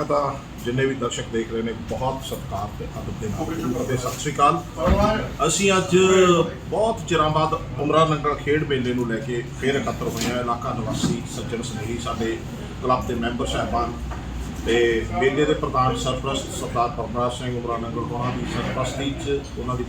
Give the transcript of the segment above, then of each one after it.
ਪਹਿਲਾਂ ਤਾਂ ਜਿੰਨੇ ਵੀ ਦਰਸ਼ਕ ਦੇਖ ਰਹੇ ਨੇ, ਬਹੁਤ ਸਤਿਕਾਰ ਤੇ ਅਦਬ ਦੇ ਨਾਲ ਅਤੇ ਸਤਿ ਸ੍ਰੀ ਅਕਾਲ। ਅਸੀਂ ਅੱਜ ਬਹੁਤ ਚਿਰਾਂ ਬਾਅਦ ਉਮਰਾ ਨੰਗਲ ਖੇਡ ਮੇਲੇ ਨੂੰ ਲੈ ਕੇ ਫੇਰ ਇਕੱਤਰ ਹੋਏ ਹਾਂ। ਇਲਾਕਾ ਨਿਵਾਸੀ ਸੱਜਣ ਸਨੇਹੀ, ਸਾਡੇ ਕਲੱਬ ਦੇ ਮੈਂਬਰ ਸਾਹਿਬਾਨ ਤੇ ਮੇਲੇ ਦੇ ਪ੍ਰਧਾਨ ਸਰਪ੍ਰਸਤ ਸਰਦਾਰ ਪਰਮਰਾਜ ਸਿੰਘ ਉਮਰਾ ਨੰਗਲ ਉਹਨਾਂ ਦੀ ਸਰਪ੍ਰਸਤੀ 'ਚ ਉਹਨਾਂ ਦੀ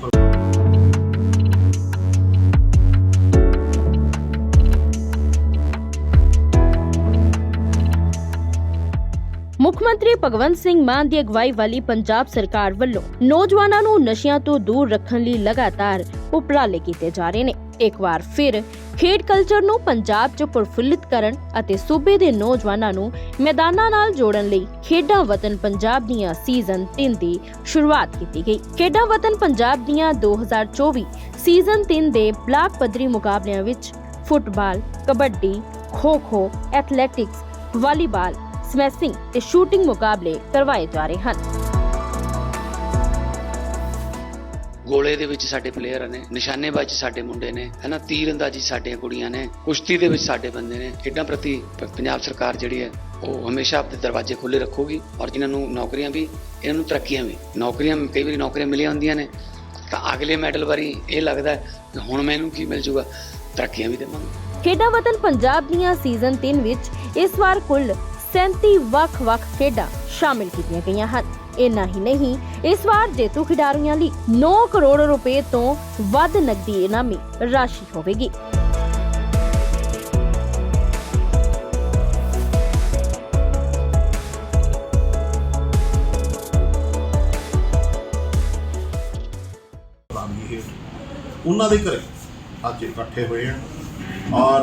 ਮੰਤਰੀ ਭਗਵੰਤ ਸਿੰਘ ਮਾਨ ਦੀ ਅਗਵਾਈ ਵਾਲੀ ਪੰਜਾਬ ਸਰਕਾਰ ਵੱਲੋਂ ਨੌਜਵਾਨਾਂ ਨੂੰ ਨਸ਼ਿਆਂ ਤੋਂ ਦੂਰ ਰੱਖਣ ਲਈ ਲਗਾਤਾਰ ਉਪਰਾਲੇ ਕੀਤੇ ਜਾ ਰਹੇ ਨੇ। ਇੱਕ ਵਾਰ ਫਿਰ ਖੇਡ ਕਲਚਰ ਨੂੰ ਪੰਜਾਬ 'ਚ ਪ੍ਰਫੁੱਲਿਤ ਕਰਨ ਅਤੇ ਸੂਬੇ ਦੇ ਨੌਜਵਾਨਾਂ ਨੂੰ ਮੈਦਾਨਾਂ ਨਾਲ ਜੋੜਨ ਲਈ ਖੇਡਾਂ ਵਤਨ ਪੰਜਾਬ ਦੀਆਂ ਸੀਜ਼ਨ 3 ਦੀ ਸ਼ੁਰੂਆਤ ਕੀਤੀ ਗਈ। ਖੇਡਾਂ ਵਤਨ ਪੰਜਾਬ ਦੀਆਂ 2024 ਸੀਜ਼ਨ 3 ਦੇ ਬਲਾਕ ਪੱਧਰੀ ਮੁਕਾਬਲਿਆਂ ਵਿੱਚ football, kabaddi, kho kho, athletics, volleyball smashing ਤੇ ਸ਼ੂਟਿੰਗ ਮੁਕਾਬਲੇ ਕਰਵਾਏ ਜਾ ਰਹੇ ਹਨ। ਗੋਲੇ ਦੇ ਵਿੱਚ ਸਾਡੇ ਪਲੇਅਰ ਨੇ ਨਿਸ਼ਾਨੇਬਾਜ਼ੀ ਸਾਡੇ ਮੁੰਡੇ ਨੇ ਹਨਾ ਤੀਰ ਅੰਦਾਜ਼ੀ ਸਾਡੀਆਂ ਕੁੜੀਆਂ ਨੇ ਕੁਸ਼ਤੀ ਦੇ ਵਿੱਚ ਸਾਡੇ ਬੰਦੇ ਨੇ ਖੇਡਾਂ ਪ੍ਰਤੀ ਪੰਜਾਬ ਸਰਕਾਰ ਜਿਹੜੀ ਹੈ ਉਹ ਹਮੇਸ਼ਾ ਆਪਣੇ ਦਰਵਾਜ਼ੇ ਖੁੱਲੇ ਰੱਖੂਗੀ ਔਰ ਜਿਨ੍ਹਾਂ ਨੂੰ ਨੌਕਰੀਆਂ ਵੀ ਇਹਨਾਂ ਨੂੰ ਤਰੱਕੀਆਂ ਵੀ ਨੌਕਰੀਆਂ ਕਈ ਵਾਰੀ ਨੌਕਰੀਆਂ ਮਿਲੀਆਂ ਹੁੰਦੀਆਂ ਨੇ ਤਾਂ ਅਗਲੇ ਮੈਡਲ ਵਾਰੀ ਇਹ ਲੱਗਦਾ ਕਿ ਹੁਣ ਮੈਨੂੰ ਕੀ ਮਿਲ ਜੂਗਾ ਤਰੱਕੀਆਂ ਵੀ ਦੇਵਾਂਗੇ। ਖੇਡਾਂ ਵਤਨ ਪੰਜਾਬ ਦੀਆਂ ਸੀਜ਼ਨ 3 ਵਿੱਚ ਇਸ ਵਾਰ ਕੁੱਲ 37 ਵੱਖ-ਵੱਖ ਖੇਡਾਂ ਸ਼ਾਮਿਲ ਕੀਤੀਆਂ ਗਈਆਂ ਹਨ। ਇੰਨਾ ਹੀ ਨਹੀਂ, ਇਸ ਵਾਰ ਜੇਤੂ ਖਿਡਾਰੀਆਂ ਲਈ 9 ਕਰੋੜ ਰੁਪਏ ਤੋਂ ਵੱਧ ਨਕਦੀ ਇਨਾਮੀ ਰਾਸ਼ੀ ਹੋਵੇਗੀ। ਉਹਨਾਂ ਦੇ ਘਰੇ ਅੱਜ ਇਕੱਠੇ ਹੋਏ ਹਾਂ ਔਰ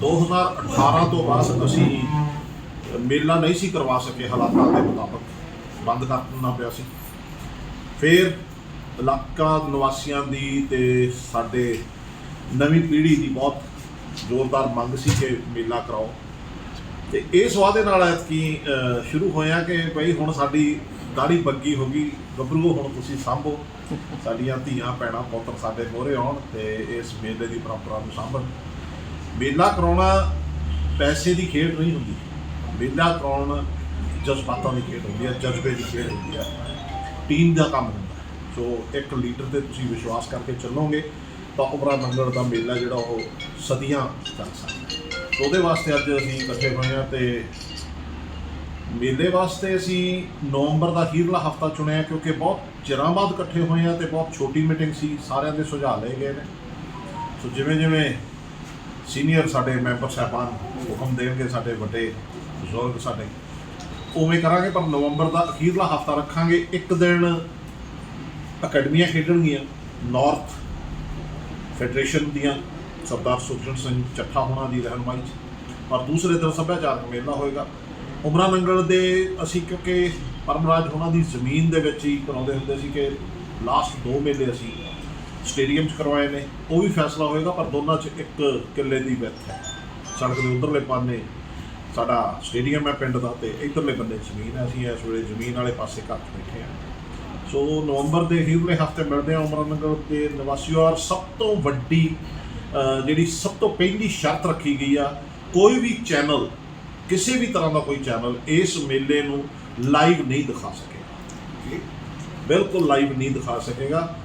2018 ਤੋਂ ਬਾਅਦ ਅਸੀਂ ਮੇਲਾ ਨਹੀਂ ਸੀ ਕਰਵਾ ਸਕੇ ਹਾਲਾਤਾਂ ਦੇ ਮੁਤਾਬਕ। ਬੰਦ ਕਰ ਦੇਣਾ ਪਿਆ ਸੀ। ਫਿਰ ਇਲਾਕਾ ਨਿਵਾਸੀਆਂ ਦੀ ਤੇ ਸਾਡੇ ਨਵੀਂ ਪੀੜ੍ਹੀ ਦੀ ਬਹੁਤ ਜ਼ੋਰਦਾਰ ਮੰਗ ਸੀ ਕਿ ਮੇਲਾ ਕਰਾਓ। ਤੇ ਇਸ ਦੇ ਨਾਲ ਐਤਕੀ ਸ਼ੁਰੂ ਹੋਇਆ ਕਿ ਬਈ ਹੁਣ ਸਾਡੀ ਦਾੜੀ ਬੱਗੀ ਹੋ ਗਈ। ਗੱਭਰੂ ਹੁਣ ਤੁਸੀਂ ਸਾਂਭੋ। ਸਾਡੀਆਂ ਧੀਆਂ, ਭੈਣਾਂ, ਪੁੱਤਰ ਸਾਡੇ ਮੋਹਰੇ ਆਉਣ ਤੇ ਇਸ ਮੇਲੇ ਦੀ ਪਰੰਪਰਾ ਨੂੰ ਸਾਂਭਣ। ਮੇਲਾ ਕਰਾਉਣਾ ਪੈਸੇ ਦੀ ਖੇਡ ਨਹੀਂ ਹੁੰਦੀ। ਮੇਲਾ ਕਰਾਉਣ ਜਜ਼ਬਾਤਾਂ ਦੀ ਖੇਡ ਹੁੰਦੀ ਹੈ, ਜਜ਼ਬੇ ਦੀ ਖੇਡ ਹੁੰਦੀ ਹੈ। ਟੀਮ ਦਾ ਕੰਮ ਹੁੰਦਾ ਸੋ ਇੱਕ ਲੀਡਰ ਤੇ ਤੁਸੀਂ ਵਿਸ਼ਵਾਸ ਕਰਕੇ ਚੱਲੋਗੇ, ਤਾਂ ਉਪਰਾ ਨੰਗਲ ਦਾ ਮੇਲਾ ਜਿਹੜਾ ਉਹ ਸਦੀਆਂ ਚੱਲ ਸਕਦਾ ਉਹਦੇ ਵਾਸਤੇ ਅੱਜ ਅਸੀਂ ਇਕੱਠੇ ਹੋਏ ਹਾਂ ਤੇ ਮੇਲੇ ਵਾਸਤੇ ਅਸੀਂ ਨਵੰਬਰ ਦਾ ਅਖੀਰਲਾ ਹਫਤਾ ਚੁਣਿਆ ਕਿਉਂਕਿ ਬਹੁਤ ਚਿਰਾਂ ਬਾਅਦ ਇਕੱਠੇ ਹੋਏ ਹਾਂ ਤੇ ਬਹੁਤ ਛੋਟੀ ਮੀਟਿੰਗ ਸੀ, ਸਾਰਿਆਂ ਦੇ ਸੁਝਾਅ ਲਏ ਗਏ ਨੇ। ਸੋ ਜਿਵੇਂ ਜਿਵੇਂ ਸੀਨੀਅਰ ਸਾਡੇ ਮੈਂਬਰ ਸਾਹਿਬਾਨ ਹੁਕਮ ਦੇਣਗੇ, ਸਾਡੇ ਵੱਡੇ ਬਜ਼ੁਰਗ ਸਾਡੇ। ਉਵੇਂ ਕਰਾਂਗੇ, ਪਰ ਨਵੰਬਰ ਦਾ ਅਖੀਰਲਾ ਹਫਤਾ ਰੱਖਾਂਗੇ। ਇੱਕ ਦਿਨ ਅਕੈਡਮੀਆਂ ਖੇਡਣਗੀਆਂ ਨਾਰਥ ਫੈਡਰੇਸ਼ਨ ਦੀਆਂ, ਸਰਦਾਰ ਸੁਖਜਨ ਸਿੰਘ ਚੱਠਾ ਹੋਣਾ ਦੀ ਰਹਿਨਮਾਈ 'ਚ। ਔਰ ਦੂਸਰੇ ਦਿਨ ਸੱਭਿਆਚਾਰਕ ਮੇਲਾ ਹੋਏਗਾ। ਉਮਰਾ ਨੰਗਲ ਦੇ ਅਸੀਂ ਕਿਉਂਕਿ ਪਰਮਰਾਜ ਹੋਣਾ ਦੀ ਜ਼ਮੀਨ ਦੇ ਵਿੱਚ ਹੀ ਕਰਾਉਂਦੇ ਹੁੰਦੇ ਸੀ ਕਿ ਲਾਸਟ ਦੋ ਮੇਲੇ ਅਸੀਂ ਸਟੇਡੀਅਮ 'ਚ ਕਰਵਾਏ ਨੇ। ਉਹ ਵੀ ਫੈਸਲਾ ਹੋਏਗਾ, ਪਰ ਦੋਨਾਂ 'ਚ ਇੱਕ ਕਿੱਲੇ ਦੀ ਵਿੱਥ ਹੈ। ਸੜਕ ਦੇ ਉਧਰਲੇ ਪਾਸੇ ਸਾਡਾ ਸਟੇਡੀਅਮ ਹੈ ਪਿੰਡ ਦਾ ਤੇ ਇਧਰਲੇ ਬੰਦੇ ਜ਼ਮੀਨ ਹੈ, ਅਸੀਂ ਇਸ ਵੇਲੇ ਜ਼ਮੀਨ ਵਾਲੇ ਪਾਸੇ ਘਰ 'ਚ ਬੈਠੇ ਹਾਂ। ਸੋ ਨਵੰਬਰ ਦੇ ਹੀਰਲੇ ਹਫ਼ਤੇ ਮਿਲਦੇ ਹਾਂ ਉਮਰਨਗਰ ਦੇ ਨਿਵਾਸੀਓ ਔਰ ਸਭ ਤੋਂ ਵੱਡੀ ਜਿਹੜੀ ਸਭ ਤੋਂ ਪਹਿਲੀ ਸ਼ਰਤ ਰੱਖੀ ਗਈ ਆ, ਕੋਈ ਵੀ ਚੈਨਲ, ਕਿਸੇ ਵੀ ਤਰ੍ਹਾਂ ਦਾ ਕੋਈ ਚੈਨਲ ਇਸ ਮੇਲੇ ਨੂੰ ਲਾਈਵ ਨਹੀਂ ਦਿਖਾ ਸਕੇਗਾ। ਬਿਲਕੁਲ ਲਾਈਵ ਨਹੀਂ ਦਿਖਾ ਸਕੇਗਾ।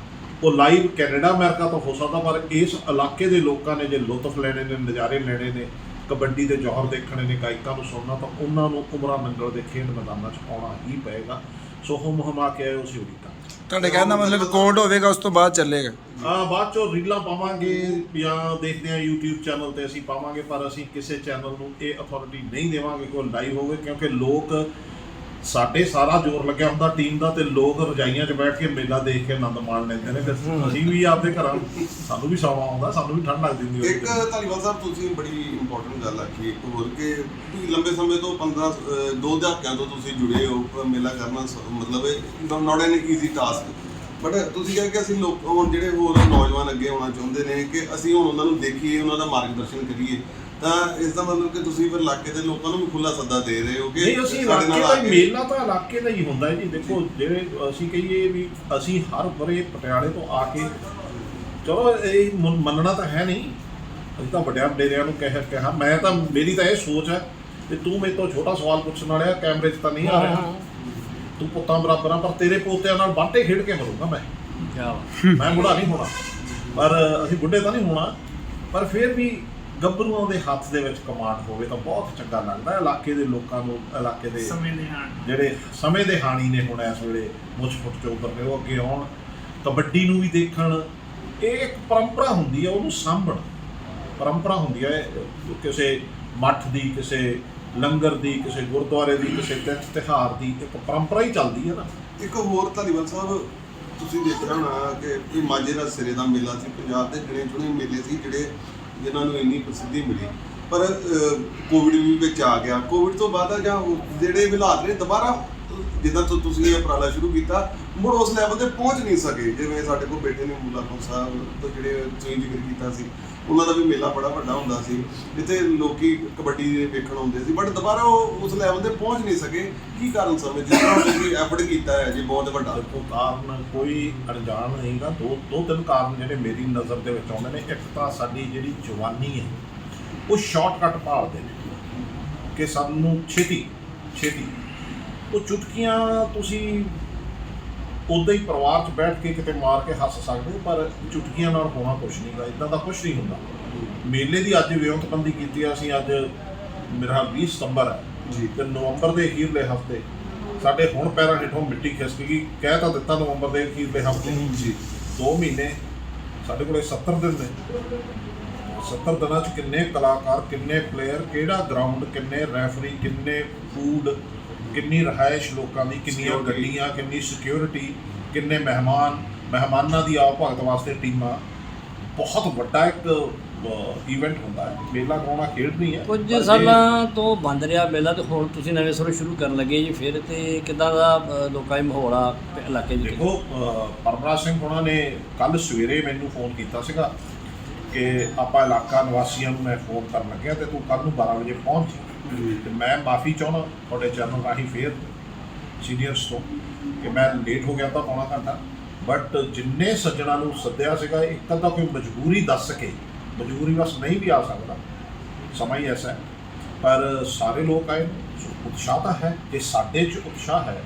ਉਹ ਲਾਈਵ ਕੈਨੇਡਾ, ਅਮਰੀਕਾ ਤੋਂ ਹੋ ਸਕਦਾ, ਪਰ ਇਸ ਇਲਾਕੇ ਦੇ ਲੋਕਾਂ ਨੇ ਜੇ ਲੁਤਫ ਲੈਣੇ ਨੇ, ਨਜ਼ਾਰੇ ਲੈਣੇ ਨੇ ਕਬੱਡੀ ਦੇ ਜੌਹਰ ਦੇਖਣੇ ਨੇ ਗਾਇਕਾਂ ਨੂੰ ਸੁਣਨਾ ਤਾਂ ਉਹਨਾਂ ਨੂੰ ਉਮਰਾ ਨੰਗਲ ਦੇ ਖੇਡ ਮੈਦਾਨਾਂ 'ਚ ਆਉਣਾ ਹੀ ਪਏਗਾ। ਸੋ ਹੁਮ ਹੁਮਾ ਕੇ ਆਏ ਉਸੇ ਉਡੀਕਾਂ ਤੁਹਾਡੇ ਕਹਿਣ ਦਾ ਮਤਲਬ ਰਿਕਾਰਡ ਹੋਵੇਗਾ ਉਸ ਤੋਂ ਬਾਅਦ ਚੱਲੇਗਾ। ਆ ਬਾਅਦ ਚੋਂ ਰੀਲਾਂ ਪਾਵਾਂਗੇ ਜਾਂ ਦੇਖਦੇ ਆ YouTube ਚੈਨਲ ਤੇ ਅਸੀਂ ਪਾਵਾਂਗੇ ਪਰ ਅਸੀਂ ਕਿਸੇ ਚੈਨਲ ਨੂੰ ਇਹ ਅਥਾਰਟੀ ਨਹੀਂ ਦੇਵਾਂਗੇ ਕਿ ਉਹ ਲਾਈਵ ਹੋਵੇ ਕਿਉਂਕਿ ਲੋਕ ਸਾਡੇ ਸਾਰਾ ਜ਼ੋਰ ਲੱਗਿਆ ਹੁੰਦਾ ਟੀਮ ਦਾ ਤੇ ਲੋਕ ਰਜਾਈਆਂ 'ਚ ਬੈਠ ਕੇ ਮੇਲਾ ਦੇਖ ਕੇ ਆਨੰਦ ਮਾਣ ਲੈਂਦੇ ਨੇ। ਤੇ ਅਸੀਂ ਵੀ ਆਪਦੇ ਘਰਾਂ ਸਾਨੂੰ ਵੀ ਸੌਣਾ ਆਉਂਦਾ ਸਾਨੂੰ ਵੀ ਠੰਡ ਲੱਗਦੀ ਹੁੰਦੀ ਇੱਕ ਧਾਲੀਵਾਲ ਸਾਹਿਬ ਤੁਸੀਂ ਬੜੀ ਇੰਪੋਰਟੈਂਟ ਗੱਲ ਆਖੀ ਇੱਕ ਹੋਰ ਕਿ ਵੀ ਲੰਬੇ ਸਮੇਂ ਤੋਂ 15 ਅਹ, ਦੋ ਦਹਾਕਿਆਂ ਤੋਂ ਤੁਸੀਂ ਜੁੜੇ ਹੋ ਮੇਲਾ ਕਰਨਾ ਮਤਲਬ ਇਹ not an easy task but ਤੁਸੀਂ ਕਹਿੰਦੇ ਕਿ ਅਸੀਂ ਲੋਕ ਹੁਣ ਜਿਹੜੇ ਹੋਰ ਨੌਜਵਾਨ ਅੱਗੇ ਆਉਣਾ ਚਾਹੁੰਦੇ ਨੇ ਕਿ ਅਸੀਂ ਹੁਣ ਉਹਨਾਂ ਨੂੰ ਦੇਖੀਏ ਉਹਨਾਂ ਦਾ ਮਾਰਗਦਰਸ਼ਨ ਕਰੀਏ ਤਾਂ ਇਸ ਦਾ ਮਤਲਬ ਕਿ ਤੁਸੀਂ ਫਿਰ ਇਲਾਕੇ ਦੇ ਲੋਕਾਂ ਨੂੰ ਵੀ ਖੁੱਲਾ ਸੱਦਾ ਦੇ ਰਹੇ ਹੋ ਕਿ ਨਹੀਂ ਅਸੀਂ ਸਾਡੇ ਨਾਲ ਇਲਾਕੇ ਦਾ ਆ ਕੇ- ਮੇਲਾ ਤਾਂ ਇਲਾਕੇ ਦਾ ਹੀ ਹੁੰਦਾ ਹੈ ਜੀ। ਦੇਖੋ ਜਿਹੜੇ ਅਸੀਂ ਕਹੀਏ ਵੀ ਅਸੀਂ ਹਰ ਬਰੇ ਪਟਿਆਲੇ ਤੋਂ ਆ ਕੇ ਚਲੋ ਇਹ ਮੰਨ- ਮੰਨਣਾ ਤਾਂ ਹੈ ਨਹੀਂ। ਅਸੀਂ ਤਾਂ ਵੱਡਿਆਂ ਵਡੇਰਿਆਂ ਨੂੰ ਕਹਿ ਕਿਹਾ। ਮੈਂ ਤਾਂ ਮੇਰੀ ਤਾਂ ਇਹ ਸੋਚ ਹੈ ਤੇ ਤੂੰ ਮੇਰੇ ਤੋਂ ਛੋਟਾ ਸਵਾਲ ਪੁੱਛਣ ਵਾਲਿਆ ਕੈਮਰੇ 'ਚ ਤਾਂ ਨਹੀਂ ਆ ਰਿਹਾ। ਤੂੰ ਪੁੱਤਾਂ ਬਰਾਬਰ ਆ ਪਰ ਤੇਰੇ ਪੋਤਿਆਂ ਨਾਲ ਬਾਂਟੇ ਖੇਡ ਕੇ ਮਰੂੰਗਾ ਮੈਂ। ਮੈਂ ਬੁੱਢਾ ਨਹੀਂ ਹੋਣਾ। ਪਰ ਅਸੀਂ ਬੁੱਢੇ ਤਾਂ ਨਹੀਂ ਹੋਣਾ। ਪਰ ਫਿਰ ਵੀ ਗੱਭਰੂਆਂ ਦੇ ਹੱਥ ਦੇ ਵਿੱਚ ਕਮਾਂਡ ਹੋਵੇ ਤਾਂ ਬਹੁਤ ਚੰਗਾ ਲੱਗਦਾ। ਹੈ ਇਲਾਕੇ ਦੇ ਲੋਕਾਂ ਨੂੰ ਇਲਾਕੇ ਦੇ ਸਮੇਂ ਦੇ ਨਾਲ ਜਿਹੜੇ ਸਮੇਂ ਦੇ ਹਾਣੀ ਨੇ ਹੁਣ ਇਸ ਵੇਲੇ ਮੁੱਛ ਫੁੱਟ ਚੋਂ ਉੱਪਰ ਨੇ ਉਹ ਅੱਗੇ ਆਉਣ। ਕਬੱਡੀ ਨੂੰ ਵੀ ਦੇਖਣ। ਇਹ ਇੱਕ ਪਰੰਪਰਾ ਹੁੰਦੀ ਹੈ ਉਹਨੂੰ ਸਾਂਭਣ। ਪਰੰਪਰਾ ਹੁੰਦੀ ਹੈ ਕਿਸੇ ਮੱਠ ਦੀ ਕਿਸੇ ਲੰਗਰ ਦੀ, ਕਿਸੇ ਗੁਰਦੁਆਰੇ ਦੀ, ਕਿਸੇ ਤਿਥ ਤਿਉਹਾਰ ਦੀ ਇੱਕ ਪਰੰਪਰਾ ਹੀ ਚੱਲਦੀ ਹੈ ਨਾ। ਇੱਕ ਹੋਰ ਧਾਲੀਵਾਲ ਸਾਹਿਬ, ਤੁਸੀਂ ਦੇਖਿਆ ਹੋਣਾ ਕਿ ਇਹ ਮਾਝੇ ਦਾ ਸਿਰੇ ਦਾ ਮੇਲਾ ਸੀ, ਪੰਜਾਬ ਦੇ ਗਿਣੇ ਚੁਣੇ ਮੇਲੇ ਸੀ ਜਿਹੜੇ ਜਿਨ੍ਹਾਂ ਨੂੰ ਇੰਨੀ ਪ੍ਰਸਿੱਧੀ ਮਿਲੀ। ਪਰ ਕੋਵਿਡ ਵੀ ਵਿੱਚ ਆ ਗਿਆ। ਕੋਵਿਡ ਤੋਂ ਬਾਅਦ ਜਾਂ ਜਿਹੜੇ ਵੀ ਹਾਲਾਤ ਨੇ, ਦੁਬਾਰਾ ਜਿੱਦਾਂ ਤੋਂ ਤੁਸੀਂ ਇਹ ਉਪਰਾਲਾ ਸ਼ੁਰੂ ਕੀਤਾ, ਮੁੜ ਉਸ ਲੈਵਲ ਤੇ ਪਹੁੰਚ ਨਹੀਂ ਸਕੇ, ਜਿਵੇਂ ਸਾਡੇ ਕੋਲ ਬੇਟੇ ਨੇ ਮੂਲਾ ਕੋਲ ਸਾਹਿਬ ਤੋਂ ਜਿਹੜੇ ਤੁਸੀਂ ਜ਼ਿਕਰ ਕੀਤਾ ਸੀ, ਉਹਨਾਂ ਦਾ ਵੀ ਮੇਲਾ ਬੜਾ ਵੱਡਾ ਹੁੰਦਾ ਸੀ, ਜਿੱਥੇ ਲੋਕੀ ਕਬੱਡੀ ਦੇ ਵੇਖਣ ਆਉਂਦੇ ਸੀ ਬਟ ਦੁਬਾਰਾ ਉਹ ਉਸ ਲੈਵਲ ਤੇ ਪਹੁੰਚ ਨਹੀਂ ਸਕੇ, ਕੀ ਕਾਰਨ ਸਮਝ ਜਿਸ ਤੁਸੀਂ ਐਫਰਟ ਕੀਤਾ ਹੈ, ਜੀ ਬਹੁਤ ਵੱਡਾ। ਦੇਖੋ, ਕਾਰਨ ਕੋਈ ਅਣਜਾਣ ਨਹੀਂਗਾ, ਦੋ ਦੋ ਤਿੰਨ ਕਾਰਨ ਜਿਹੜੇ ਮੇਰੀ ਨਜ਼ਰ ਦੇ ਵਿੱਚ ਆਉਂਦੇ ਨੇ। ਇੱਕ ਤਾਂ ਸਾਡੀ ਜਿਹੜੀ ਜਵਾਨੀ ਹੈ, ਉਹ ਸ਼ਾਰਟਕਟ ਭਾਲਦੇ ਨੇ ਕਿ ਸਾਨੂੰ ਛੇਤੀ ਛੇਤੀ ਉਹ ਚੁਟਕੀਆਂ ਤੁਸੀਂ ਉਦਾਂ ਹੀ ਪਰਿਵਾਰ 'ਚ ਬੈਠ ਕੇ ਕਿਤੇ ਮਾਰ ਕੇ ਹੱਸ ਸਕਦੇ ਹੋ, ਪਰ ਚੁਟਕੀਆਂ ਨਾਲ ਹੋਣਾ ਕੁਝ ਨਹੀਂਗਾ ਇਦਾਂ ਦਾ ਕੁਝ ਨਹੀਂ ਹੁੰਦਾ। ਮੇਲੇ ਦੀ ਅੱਜ ਵਿਉਂਤਬੰਦੀ ਕੀਤੀ ਆ, ਅਸੀਂ ਅੱਜ ਮੇਰਾ 20 ਸਤੰਬਰ ਹੈ ਜੀ। ਤੇ ਨਵੰਬਰ ਦੇ ਅਖੀਰਲੇ ਹਫ਼ਤੇ ਸਾਡੇ ਹੁਣ ਪੈਰਾਂ ਹੇਠੋਂ ਮਿੱਟੀ ਖਿਸਕ ਗਈ ਕਹਿ ਤਾਂ ਦਿੱਤਾ ਨਵੰਬਰ ਦੇ ਅਖੀਰਲੇ ਹਫ਼ਤੇ। ਜੀ। 2 ਮਹੀਨੇ ਸਾਡੇ ਕੋਲੇ 70 ਦਿਨ ਨੇ। 70 ਦਿਨਾਂ ਚ ਕਿੰਨੇ ਕਲਾਕਾਰ ਕਿੰਨੇ ਪਲੇਅਰ ਕਿਹੜਾ ਗਰਾਊਂਡ ਕਿੰਨੇ ਰੈਫਰੀ ਕਿੰਨੇ ਫੂਡ ਕਿੰਨੀ ਰਹਾਇਸ਼ ਲੋਕਾਂ ਦੀ ਕਿੰਨੀਆਂ Security. ਗੱਡੀਆਂ ਕਿੰਨੀ ਸਿਕਿਉਰਿਟੀ ਕਿੰਨੇ ਮਹਿਮਾਨ ਮਹਿਮਾਨਾਂ ਦੀ ਆਓ ਭਗਤ ਵਾਸਤੇ ਟੀਮਾਂ। ਬਹੁਤ ਵੱਡਾ ਇੱਕ ਇਵੈਂਟ ਹੁੰਦਾ ਹੈ। ਮੇਲਾ ਕਰਾਉਣਾ ਖੇਡ ਨਹੀਂ ਹੈ ਪਰ ਕੁਝ ਸਾਲਾਂ ਤੋਂ ਬੰਦ ਰਿਹਾ ਮੇਲਾ ਤੇ ਹੁਣ ਤੁਸੀਂ ਨਵੇਂ ਸਿਰੋਂ ਸ਼ੁਰੂ ਕਰਨ ਲੱਗੇ ਜੀ ਫਿਰ ਤੇ ਕਿਦਾਂ ਦਾ ਅ, ਲੋਕਾਂ ਦਾ ਮਾਹੌਲ ਆ ਇਲਾਕੇ ਦੇ ਵਿੱਚ? ਦੇਖੋ ਅਹ, ਪਰਮਰਾਜ ਸਿੰਘ ਉਹਨਾਂ ਨੇ ਕੱਲ ਸਵੇਰੇ ਮੈਨੂੰ ਫੋਨ ਕੀਤਾ ਸੀਗਾ। ਕਿ ਆਪਾਂ ਇਲਾਕਾ ਨਿਵਾਸੀਆਂ ਨੂੰ ਮੈਂ ਫੋਨ ਕਰਨ ਲੱਗਿਆ ਤੇ ਤੂੰ ਕੱਲ ਨੂੰ 12 ਵਜੇ ਪਹੁੰਚ ਜੀ। ਤੇ ਮੈਂ ਮਾਫੀ ਚਾਹੁੰਦਾ ਤੁਹਾਡੇ ਚੈਨਲ ਰਾਹੀਂ ਫੇਰ ਸੀਨੀਅਰਸ ਤੋਂ ਕਿ ਮੈਂ ਲੇਟ ਹੋ ਗਿਆ ਤਾਂ ਪੌਣਾ ਘੰਟਾ। ਬਟ ਜਿੰਨੇ ਸੱਜਣਾ ਨੂੰ ਸੱਦਿਆ ਸੀਗਾ ਇੱਕ ਅੱਧਾ ਕੋਈ ਮਜਬੂਰੀ ਦੱਸ ਸਕੇ ਮਜਬੂਰੀ ਬਸ ਨਹੀਂ ਵੀ ਆ ਸਕਦਾ। ਸਮਾਂ ਹੀ ਐਸਾ ਹੈ। ਪਰ ਸਾਰੇ ਲੋਕ ਆਏ ਉਤਸ਼ਾਹ ਤਾਂ ਹੈ ਜੇ ਸਾਡੇ 'ਚ ਉਤਸ਼ਾਹ ਹੈ।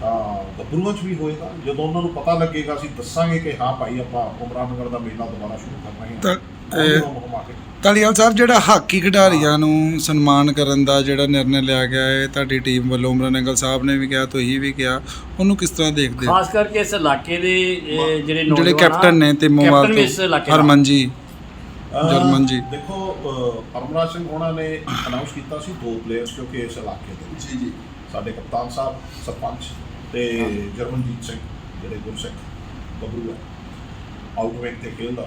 ਤਾਂ ਗੱਭਰੂਆਂ 'ਚ ਵੀ ਹੋਏਗਾ ਜਦੋਂ ਉਹਨਾਂ ਨੂੰ ਪਤਾ ਲੱਗੇਗਾ ਅਸੀਂ ਦੱਸਾਂਗੇ ਕਿ ਹਾਂ ਭਾਈ ਆਪਾਂ ਉਮਰਾਨਗਰ ਦਾ ਮੇਲਾ ਦੁਬਾਰਾ ਸ਼ੁਰੂ ਕਰ ਰਹੇ ਤਾਂ, ਹਾਂ ਧਾਲੀਵਾਲ ਸਾਹਿਬ ਜਿਹੜਾ ਹਾਕੀ ਖਿਡਾਰੀਆਂ ਨੂੰ ਸਨਮਾਨ ਕਰਨ ਦਾ ਜਿਹੜਾ ਨਿਰਣੇ ਲਿਆ ਗਿਆ ਹੈ ਤੁਹਾਡੀ ਟੀਮ ਵੱਲੋਂ ਉਮਰਨ ਅੰਗਲ ਸਾਹਿਬ ਨੇ ਵੀ ਕਿਹਾ ਤੁਸੀਂ ਵੀ ਕਿਹਾ ਉਹਨੂੰ ਕਿਸ ਤਰ੍ਹਾਂ ਦੇਖਦੇ ਹੋ? ਖਾਸ ਕਰਕੇ ਇਸ ਇਲਾਕੇ ਦੇ ਜਿਹੜੇ ਨੌਜਵਾਨ ਜਿਹੜੇ ਆ, ਕੈਪਟਨ ਨੇ ਤੇ ਦਾ। ਹਰਮਨ ਜੀ ਜਰਮਨ ਜੀ। ਦੇਖੋ ਪਰਮਰਾਜ ਸਿੰਘ ਉਹਨਾਂ ਨੇ ਅਨਾਉਂਸ ਕੀਤਾ ਸੀ ਦੋ ਪਲੇਅਰਸ ਕਿਉਂਕਿ ਇਸ ਇਲਾਕੇ ਦੇ ਜੀ ਜੀ। ਸਾਡੇ ਕਪਤਾਨ ਸਾਹਿਬ ਸਰਪੰਚ। ਤੇ ਜਰਮਨਜੀਤ ਸਿੰਘ ਜਿਹੜੇ ਗੁਰਸਿੱਖ ਗੱਭਰੂ ਹੈ ਆਊਟਵੇਕ ਤੇ ਖੇਲਦਾ।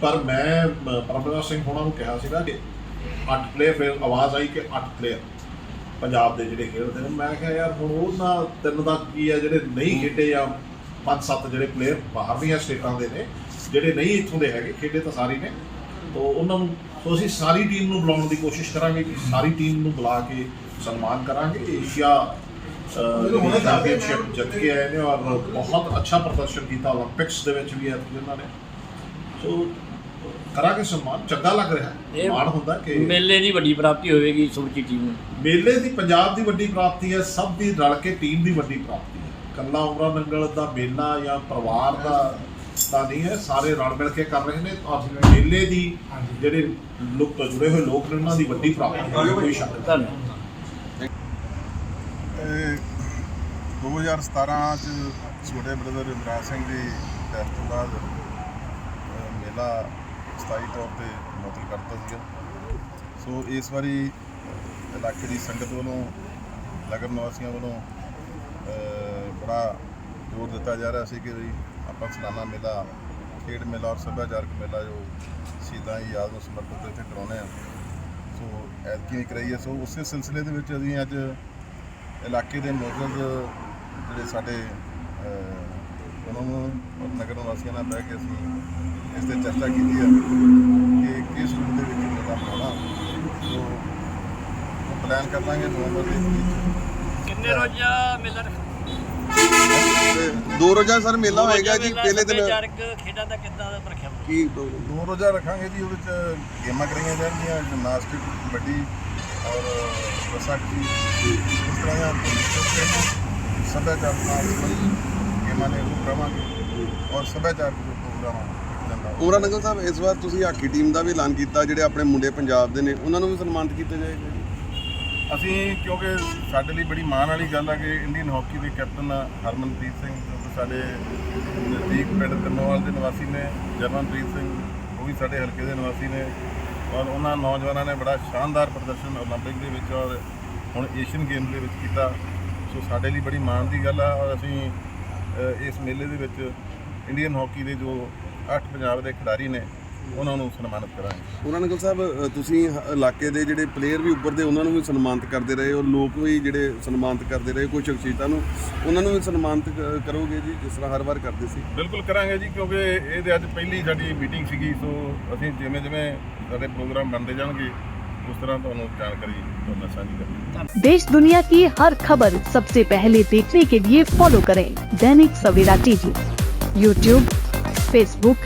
ਪਰ ਮੈਂ ਪਰਮਰਾਜ ਸਿੰਘ ਉਹਨਾਂ ਨੂੰ ਕਿਹਾ ਸੀਗਾ ਕਿ 8 ਪਲੇਅਰ ਫਿਰ ਆਵਾਜ਼ ਆਈ ਕਿ 8 ਪਲੇਅਰ ਪੰਜਾਬ ਦੇ ਜਿਹੜੇ ਖੇਡਦੇ ਨੇ। ਮੈਂ ਕਿਹਾ ਯਾਰ ਹੁਣ ਉਹਨਾਂ ਤਿੰਨ ਦਾ ਕੀ ਹੈ ਜਿਹੜੇ ਨਹੀਂ ਖੇਡੇ ਜਾਂ ਪੰਜ ਸੱਤ ਜਿਹੜੇ ਪਲੇਅਰ ਬਾਹਰ ਦੀਆਂ ਸਟੇਟਾਂ ਦੇ ਨੇ ਜਿਹੜੇ ਨਹੀਂ ਇੱਥੋਂ ਦੇ ਹੈਗੇ ਖੇਡੇ ਤਾਂ ਸਾਰੇ ਨੇ। ਤੋਂ ਉਹਨਾਂ ਨੂੰ ਸੋ ਅਸੀਂ ਸਾਰੀ ਟੀਮ ਨੂੰ ਬੁਲਾਉਣ ਦੀ ਕੋਸ਼ਿਸ਼ ਕਰਾਂਗੇ ਕਿ ਸਾਰੀ ਟੀਮ ਨੂੰ ਬੁਲਾ ਕੇ ਸਨਮਾਨ ਕਰਾਂਗੇ। ਏਸ਼ੀਆ ਚੈਂਪੀਅਨਸ਼ਿਪ ਜਿੱਤ ਕੇ ਆਏ ਨੇ ਔਰ ਬਹੁਤ ਅੱਛਾ ਪ੍ਰਦਰਸ਼ਨ ਕੀਤਾ 올림픽ਸ ਦੇ ਵਿੱਚ ਵੀ ਇਹਨਾਂ ਨੇ। ਸੋ ਕਰਾਂਗੇ ਸਨਮਾਨ ਚੰਗਾ ਲੱਗ ਰਿਹਾ। ਹੈ ਮਾਣ ਹੁੰਦਾ ਕਿ ਮੇਲੇ ਦੀ ਵੱਡੀ ਪ੍ਰਾਪਤੀ ਹੋਵੇਗੀ ਸੁਰਚੀ ਟੀਮ ਨੂੰ। ਮੇਲੇ ਦੀ ਪੰਜਾਬ ਦੀ ਵੱਡੀ ਪ੍ਰਾਪਤੀ ਹੈ ਸਭ ਦੀ ਰਲ ਕੇ ਟੀਮ ਦੀ ਵੱਡੀ ਪ੍ਰਾਪਤੀ ਹੈ। ਕੱਲਾ ਉਮਰਾ ਨੰਗਲ ਦਾ ਮੇਲਾ ਜਾਂ ਪਰਿਵਾਰ ਦਾ ਤਾਂ ਨਹੀਂ ਹੈ ਸਾਰੇ ਰਲ ਮਿਲ ਕੇ ਕਰ ਰਹੇ ਨੇ ਔਰ ਮੇਲੇ ਦੀ ਜਿਹੜੇ ਲੋਕ ਜੁੜੇ ਹੋਏ ਲੋਕ ਨੇ ਉਹਨਾਂ ਦੀ ਵੱਡੀ ਪ੍ਰਾਪਤੀ ਹੈ। ਕੋਈ ਸ਼ੱਕ ਨਹੀਂ। ਇਹ 2017 ਚ ਛੋਟੇ ਬ੍ਰਦਰ ਇਮਰਾਨ ਸਿੰਘ ਦੀ ਡੈਥ ਤੋਂ ਬਾਅਦ ਮੇਲਾ ਸਥਾਈ ਤੌਰ ਤੇ ਮੁਅੱਤਲ ਕਰਤਾ ਸੀਗਾ। ਸੋ ਇਸ ਵਾਰੀ ਇਲਾਕੇ ਦੀ ਸੰਗਤ ਵੱਲੋਂ, ਨਗਰ ਨਿਵਾਸੀਆਂ ਵੱਲੋਂ ਬੜਾ ਜ਼ੋਰ ਦਿੱਤਾ ਜਾ ਰਿਹਾ ਸੀ ਕਿ ਵੀ ਆਪਾਂ ਸਲਾਨਾ ਮੇਲਾ, ਖੇਡ ਮੇਲਾ ਔਰ ਸੱਭਿਆਚਾਰਕ ਮੇਲਾ ਜੋ ਸ਼ਹੀਦਾਂ ਦੀ ਯਾਦ ਨੂੰ ਸਮਰਪਿਤ ਇੱਥੇ ਕਰਾਉਂਦੇ ਆ ਸੋ ਐਤਕੀ ਵੀ ਕਰਾਈ ਹੈ ਸੋ ਉਸੇ ਸਿਲਸਿਲੇ ਦੇ ਵਿੱਚ ਅਸੀਂ ਅੱਜ ਇਲਾਕੇ ਦੇ ਮੌਜੂਦ ਜਿਹੜੇ ਸਾਡੇ ਉਹਨਾਂ ਨੂੰ ਔਰ ਨਗਰ ਨਿਵਾਸੀਆਂ ਨਾਲ ਬਹਿ ਕੇ ਅਸੀਂ ਇਸ ਤੇ ਚਰਚਾ ਕੀਤੀ ਹੈ ਕਿ ਕਿਸ ਰੂਪ ਦੇ ਵਿੱਚ ਮੇਲਾ ਮਨਾਉਣਾ ਸੋ ਉਹ ਪਲਾਨ ਕਰ ਲਾਂਗੇ ਨਵੰਬਰ ਦੇ ਵਿੱਚ। ਕਿੰਨੇ ਰੋਜ਼ਾ ਮੇਲਾ ਦੋ ਰੋਜ਼ਾ ਸਰ ਮੇਲਾ ਹੋਏਗਾ ਜੀ ਪਹਿਲੇ ਦਿਨ ਸੱਭਿਆਚਾਰਕ ਖੇਡਾਂ ਦਾ ਕਿੱਦਾਂ ਦਾ ਰੱਖਿਆ ਕੀ ਦੋ ਰੋਜ਼ਾ ਰੱਖਾਂਗੇ ਜੀ ਉਹਦੇ ਵਿੱਚ ਗੇਮਾਂ ਕਰਾਈਆਂ ਜਾਣਗੀਆਂ ਜਿਮਨਾਸਟਿਕ ਕਬੱਡੀ ਔਰ ਵਿਸਾਖੀ ਇਸ ਤਰ੍ਹਾਂ ਦੀਆਂ ਸੱਭਿਆਚਾਰ ਨਾਲ ਸੰਬੰਧਿਤ ਗੇਮਾਂ ਦੇ ਰਵਾਂਗੇ ਔਰ ਸੱਭਿਆਚਾਰ ਦੇ ਪ੍ਰੋਗਰਾਮਾਂ ਦਾ। ਉਮਰਾ ਨੰਗਲ ਸਾਹਿਬ ਇਸ ਵਾਰ ਤੁਸੀਂ ਹਾਕੀ ਟੀਮ ਦਾ ਵੀ ਐਲਾਨ ਕੀਤਾ ਜਿਹੜੇ ਆਪਣੇ ਮੁੰਡੇ ਪੰਜਾਬ ਦੇ ਨੇ ਉਹਨਾਂ ਨੂੰ ਵੀ ਸਨਮਾਨਿਤ ਕੀਤਾ ਜਾਏਗਾ ਅਸੀਂ ਕਿਉਂਕਿ ਸਾਡੇ ਲਈ ਬੜੀ ਮਾਣ ਵਾਲੀ ਗੱਲ ਹੈ ਕਿ ਇੰਡੀਅਨ ਹਾਕੀ ਦੇ ਕੈਪਟਨ ਹਰਮਨਪ੍ਰੀਤ ਸਿੰਘ ਜੋ ਕਿ ਸਾਡੇ ਨਜ਼ਦੀਕ ਪਿੰਡ ਕੰਨੋਵਾਲ ਦੇ ਨਿਵਾਸੀ ਨੇ ਜਰਮਨਪ੍ਰੀਤ ਸਿੰਘ ਉਹ ਵੀ ਸਾਡੇ ਹਲਕੇ ਦੇ ਨਿਵਾਸੀ ਨੇ। ਔਰ ਉਹਨਾਂ ਨੌਜਵਾਨਾਂ ਨੇ ਬੜਾ ਸ਼ਾਨਦਾਰ ਪ੍ਰਦਰਸ਼ਨ 올림픽 ਦੇ ਵਿੱਚ ਔਰ ਹੁਣ ਏਸ਼ੀਅਨ ਗੇਮ ਦੇ ਵਿੱਚ ਕੀਤਾ ਸੋ ਸਾਡੇ ਲਈ ਬੜੀ ਮਾਣ ਦੀ ਗੱਲ ਆ ਔਰ ਅਸੀਂ ਅ, ਇਸ ਮੇਲੇ ਦੇ ਵਿੱਚ ਇੰਡੀਅਨ ਹਾਕੀ ਦੇ ਜੋ ਅੱਠ ਪੰਜਾਬ ਦੇ ਖਿਡਾਰੀ ਨੇ ਉਹਨਾਂ ਨੂੰ ਸਨਮਾਨਿਤ ਕਰਾਂਗੇ ਉਮਰਾ ਨੰਗਲ ਸਾਹਿਬ ਅ, ਤੁਸੀਂ ਹ- ਇਲਾਕੇ ਦੇ ਜਿਹੜੇ ਪਲੇਅਰ ਵੀ ਉੱਪਰ ਦੇ ਉਹਨਾਂ ਨੂੰ ਵੀ ਸਨਮਾਨਿਤ ਕਰਦੇ ਰਹੇ ਹੋ ਲੋਕ ਵੀ ਜਿਹੜੇ ਸਨਮਾਨਿਤ ਕਰਦੇ ਰਹੇ ਕੁਝ ਸ਼ਖਸੀਅਤਾਂ ਨੂੰ ਉਹਨਾਂ ਨੂੰ ਵੀ ਸਨਮਾਨਿਤ ਕ- ਕਰੋਗੇ ਜੀ ਜਿਸ ਤਰ੍ਹਾਂ ਹਰ ਵਾਰ ਕਰਦੇ ਸੀ ਬਿਲਕੁਲ ਕਰਾਂਗੇ ਜੀ ਕਿਉਂਕਿ ਇਹਦੇ ਅੱਜ ਪਹਿਲੀ ਸਾਡੀ ਮੀਟਿੰਗ ਸੀਗੀ ਸੋ ਅਸੀਂ ਜਿਵੇਂ ਜਿਵੇਂ ਸਾਡੇ ਪ੍ਰੋਗਰਾਮ ਬਣਦੇ ਜਾਣਗੇ ਉਸ ਤਰ੍ਹਾਂ ਤੁਹਾਨੂੰ ਜਾਣਕਾਰੀ ਤੁਹਾਡੇ ਨਾਲ ਸਾਂਝੀ ਕਰਾਂਗੇ देश दुनिया की हर खबर सबसे पहले देखने के लिए फॉलो करें Dainik Savera TV YouTube Facebook